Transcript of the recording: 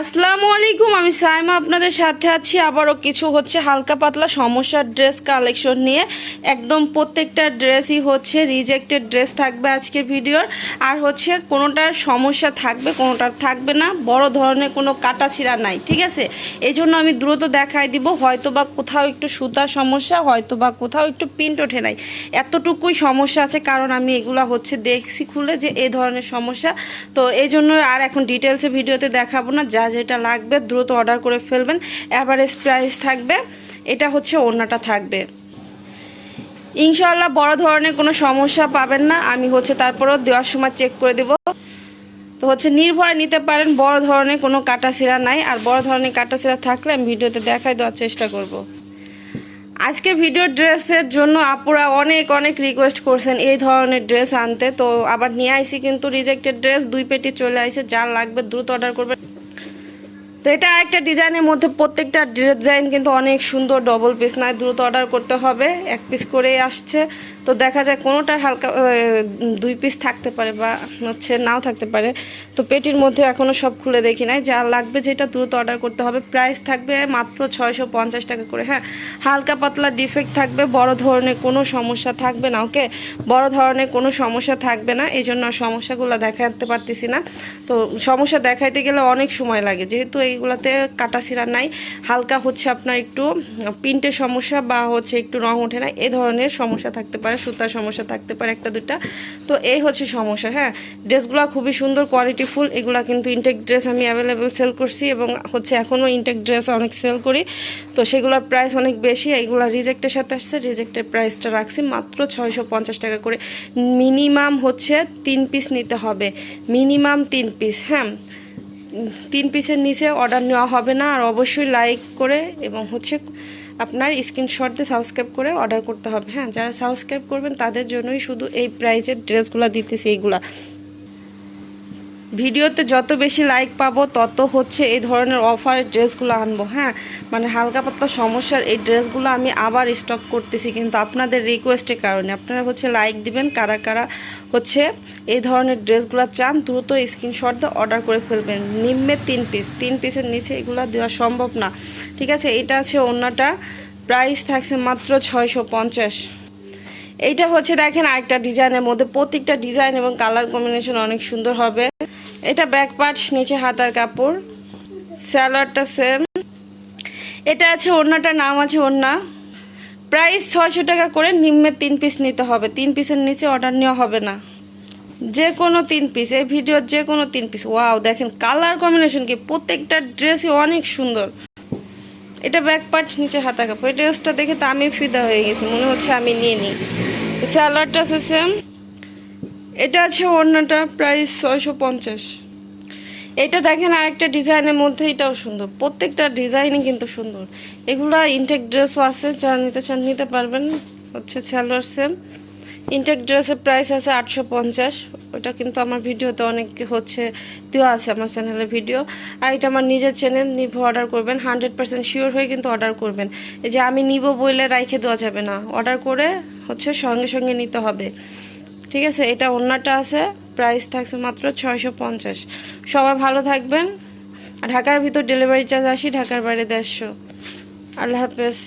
আসসালামু আলাইকুম, আমি সাইমা আপনাদের সাথে আছি। আবারও কিছু হচ্ছে হালকা পাতলা সমস্যার ড্রেস কালেকশন নিয়ে। একদম প্রত্যেকটা ড্রেসই হচ্ছে রিজেক্টেড ড্রেস থাকবে আজকের ভিডিওর। আর হচ্ছে কোনোটার সমস্যা থাকবে, কোনোটার থাকবে না। বড় ধরনের কোনো কাটা ছিঁড়া নাই, ঠিক আছে? এই জন্য আমি দ্রুত দেখাই দিব হয়তো বা কোথাও একটু সুতার সমস্যা হয়তো বা কোথাও একটু প্রিন্ট ওঠে নাই। এতটুকুই সমস্যা আছে, কারণ আমি এগুলো হচ্ছে দেখছি খুলে যে এই ধরনের সমস্যা। তো এই জন্য আর এখন ডিটেলসে ভিডিওতে দেখাবো না যা যেটা লাগবে দ্রুত অর্ডার করে ফেলবেন। অ্যাভারেজ প্রাইস থাকবে, এটা হচ্ছে ওড়নাটা থাকবে। ইনশাল্লাহ বড় ধরনের কোনো সমস্যা পাবেন না, আমি হচ্ছে তারপরও দেওয়ার সময় চেক করে দেব। তো হচ্ছে নির্ভয় নিতে পারেন, বড় ধরনের কোনো কাটা ছিঁড়া নাই, আর বড় ধরনের কাটা ছিঁড়া থাকলে আমি ভিডিওতে দেখাই দেওয়ার চেষ্টা করব। আজকে ভিডিও ড্রেসের জন্য আপুরা অনেক অনেক রিকোয়েস্ট করছেন এই ধরনের ড্রেস আনতে। তো আবার নিয়ে আইসি কিন্তু রিজেক্টেড ড্রেস দুই পেটি চলে আইসে, যা লাগবে দ্রুত অর্ডার করবে তো এটা একটা ডিজাইনের মধ্যে প্রত্যেকটা ডিজাইন কিন্তু অনেক সুন্দর ডবল পিস নয় দ্রুত অর্ডার করতে হবে, এক পিস করেই আসছে। তো দেখা যায় কোনোটা হালকা দুই পিস থাকতে পারে বা হচ্ছে নাও থাকতে পারে। তো পেটির মধ্যে এখনও সব খুলে দেখি নাই, যা লাগবে যেটা দ্রুত অর্ডার করতে হবে। প্রাইস থাকবে মাত্র ছয়শো পঞ্চাশ টাকা করে হ্যাঁ। হালকা পাতলা ডিফেক্ট থাকবে, বড় ধরনের কোনো সমস্যা থাকবে না ওকে বড় ধরনের কোনো সমস্যা থাকবে না, এই জন্য সমস্যাগুলো দেখাতে পারতেছি না। তো সমস্যা দেখাইতে গেলে অনেক সময় লাগে, যেহেতু এইগুলাতে কাটা ছিঁড়া নাই। হালকা হচ্ছে আপনার একটু প্রিন্টের সমস্যা বা হচ্ছে একটু রং ওঠে না এই ধরনের সমস্যা থাকতে পারে, সুতার সমস্যা থাকতে পারে একটা দুটা তো এই হচ্ছে সমস্যা হ্যাঁ? ড্রেসগুলো খুবই সুন্দর কোয়ালিটি ফুল এগুলা কিন্তু ইনটেক ড্রেস আমি অ্যাভেলেবেল সেল করছি এবং হচ্ছে এখনও ইনটেক ড্রেস অনেক সেল করি। তো সেগুলোর প্রাইস অনেক বেশি এইগুলো রিজেক্টের সাথে আসছে রিজেক্টের প্রাইসটা রাখছি মাত্র ছয়শো পঞ্চাশ টাকা করে। মিনিমাম হচ্ছে তিন পিস নিতে হবে মিনিমাম তিন পিস হ্যাঁ? তিন পিসের নিচে অর্ডার নেওয়া হবে না, আর অবশ্যই লাইক করে এবং হচ্ছে আপনার স্ক্রিনশট দিয়ে সাবস্ক্রাইব করে অর্ডার করতে হবে। হ্যাঁ যারা সাবস্ক্রাইব করবেন তাদের জন্যই শুধু এই প্রাইজের ড্রেসগুলো দিতেছি, এইগুলা। ভিডিওতে যত বেশি লাইক পাবো, তত হচ্ছে এই ধরনের অফারের ড্রেসগুলো আনব হ্যাঁ? মানে হালকা পাতলা সমস্যার এই ড্রেসগুলো আমি আবার স্টক করতেছি, কিন্তু আপনাদের রিকোয়েস্টের কারণে। আপনারা হচ্ছে লাইক দিবেন, কারা কারা হচ্ছে এই ধরনের ড্রেসগুলো চান, দ্রুত স্ক্রিনশট দিয়ে অর্ডার করে ফেলবেন। নিম্নে তিন পিস তিন পিসের নিচে এগুলো দেওয়া সম্ভব না। ঠিক আছে? এটা আছে অন্যটা প্রাইস থাকছে মাত্র ছয়শো পঞ্চাশ। এইটা হচ্ছে দেখেন আরেকটা ডিজাইনের মধ্যে। প্রত্যেকটা ডিজাইন এবং কালার কম্বিনেশন অনেক সুন্দর হবে। এটা ব্যাক পার্ট নিচে হাতার কাপড়। স্যালাডটা সেম এটা আছে ওড়নাটার নাম আছে ওড়না। প্রাইস ছয়শো টাকা করে নিম্নে তিন পিস নিতে হবে। তিন পিসের নিচে অর্ডার নেওয়া হবে না। যে কোনো তিন পিস এই ভিডিওর যে কোনো তিন পিস ওয়াও দেখেন কালার কম্বিনেশন কি? প্রত্যেকটা ড্রেসই অনেক সুন্দর। এটা ব্যাক পার্ট নিচে হাতা কাপড়। এই ড্রেসটা দেখে তো আমি ফিদা হয়ে গেছি। মনে হচ্ছে আমি নিয়ে নিই। স্যালাডটা আছে সেম এটা আছে ওড়নাটা প্রাইস ছয়শো পঞ্চাশ। এটা দেখেন আরেকটা ডিজাইনের মধ্যে, এটাও সুন্দর। প্রত্যেকটা ডিজাইনই কিন্তু সুন্দর। এগুলা ইনটেক ড্রেসও আছে, যা নিতে চান নিতে পারবেন। হচ্ছে স্যালোয়ার সেম। ইনটেক ড্রেসের প্রাইস আছে আটশো পঞ্চাশ। ওটা কিন্তু আমার ভিডিওতে অনেক হচ্ছে, দেওয়া আছে আমার চ্যানেলে ভিডিও আর এটা আমার নিজের চ্যানেল নিভ অর্ডার করবেন। হান্ড্রেড পার্সেন্ট শিওর হয়ে কিন্তু অর্ডার করবেন। এই যে আমি নিব বইলে রাইখে দেওয়া যাবে না। অর্ডার করে হচ্ছে সঙ্গে সঙ্গে নিতে হবে। ঠিক আছে, এটা অন্যটা আছে প্রাইস থাকছে মাত্র ছয়শো পঞ্চাশ। সবাই ভালো থাকবেন। ঢাকার ভিতর ডেলিভারি চার্জ আসি, ঢাকার বাইরে দেড়শো। আল্লাহ হাফেজ।